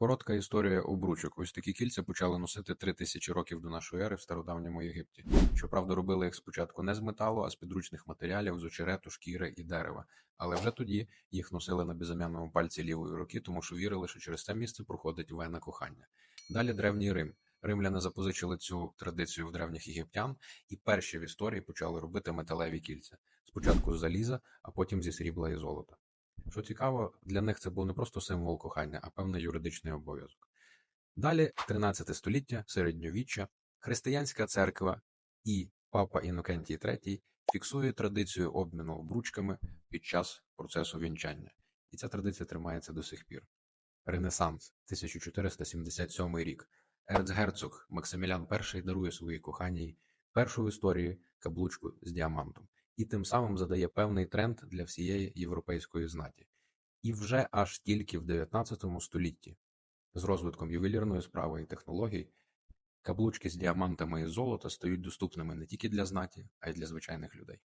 Коротка історія обручок. Ось такі кільця почали носити три тисячі років до нашої ери в стародавньому Єгипті. Щоправда, робили їх спочатку не з металу, а з підручних матеріалів, з очерету, шкіри і дерева. Але вже тоді їх носили на безым'янному пальці лівої руки, тому що вірили, що через це місце проходить вена кохання. Далі древній Рим. Римляни запозичили цю традицію в древніх єгиптян, і перші в історії почали робити металеві кільця. Спочатку з заліза, а потім зі срібла і золота. Що цікаво, для них це був не просто символ кохання, а певний юридичний обов'язок. Далі 13 століття, середньовіччя, християнська церква і папа Інокентій III фіксує традицію обміну обручками під час процесу вінчання. І ця традиція тримається до сих пір. Ренесанс, 1477 рік. Ерцгерцог Максимілян І дарує своїй коханій першу в історії каблучку з діамантом і тим самим задає певний тренд для всієї європейської знаті. І вже аж тільки в 19 столітті, з розвитком ювелірної справи і технологій, каблучки з діамантами і золота стають доступними не тільки для знаті, а й для звичайних людей.